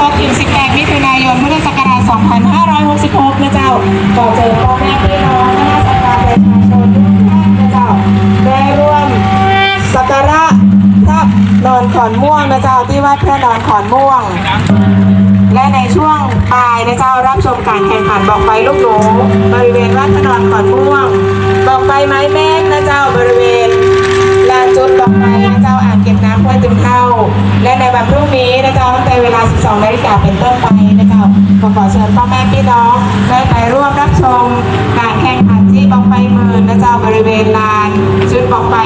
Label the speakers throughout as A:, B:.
A: 16ถึง18มิถุนายนพุทธศักราช2566นะเจ้าขอเชิญพ่อแม่พี่น้องคณะสัตยาประชาชนทุกท่านนะเจ้าได้ร่วมสักการะพระนอนขอนม่วงนะเจ้าที่วัดพระนอนขอนม่วง และในช่วงปลายนะเจ้ารับชมการแข่งขันบอกไปลูกหนูบริเวณวัดพระนอนขอนม่วง บอกไปไม้แม่นะเจ้าบริเวณ และในวันพรุ่งนี้นะจ๊ะตั้งแต่เวลา 12นาฬิกาเป็นต้นไปนะจ๊ะขอขอเชิญพ่อแม่พี่น้องได้ไปร่วมรับชมการแข่งขันที่บอกไปหมื่นนะจ๊ะบริเวณลานจุดบอกไป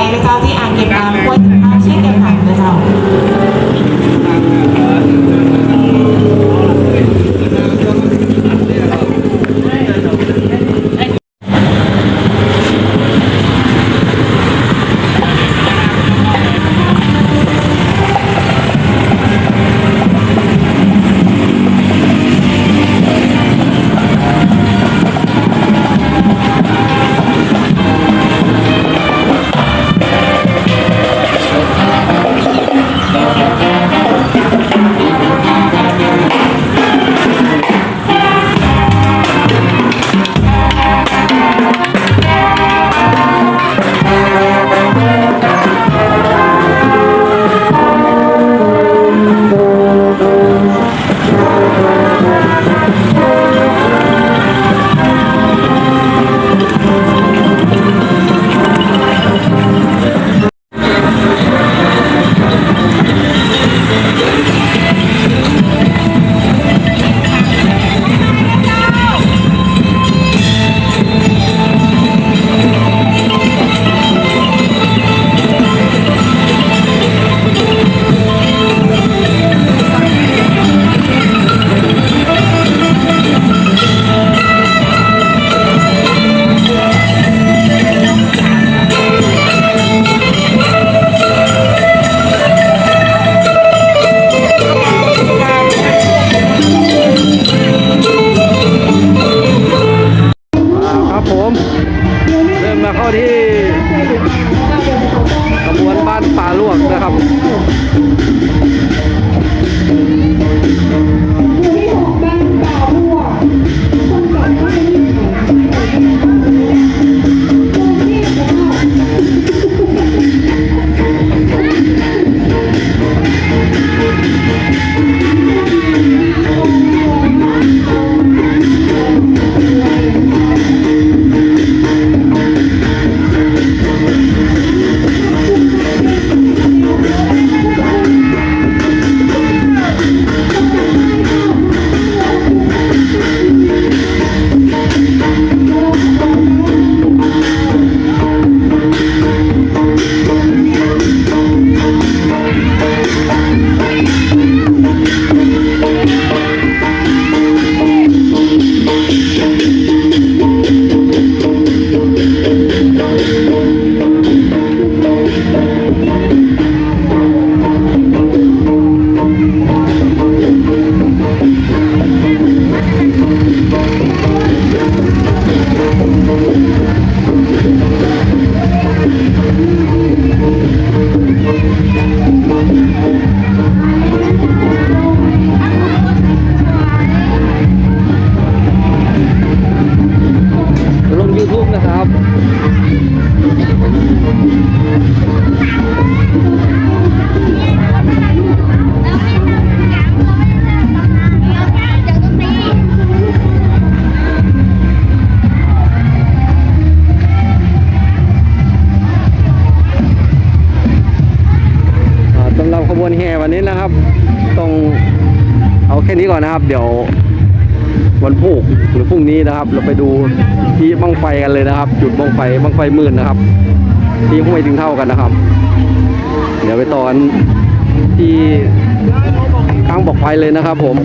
A: ที่
B: ขบวนบ้านป่าลวกนะครับ ลง บขบวนแห่วันนี้นะครับต้องเอาแค่นี้ก่อนนะครับ เดี๋ยววันพุธหรือพรุ่งนี้นะครับ เราไปดูที่บังไฟกันเลยนะครับ จุดบังไฟบังไฟมื่นนะครับ ที่ห้วยถึงเท่ากันนะครับ เดี๋ยวไปตอนที่กลางบอกไฟเลยนะครับผม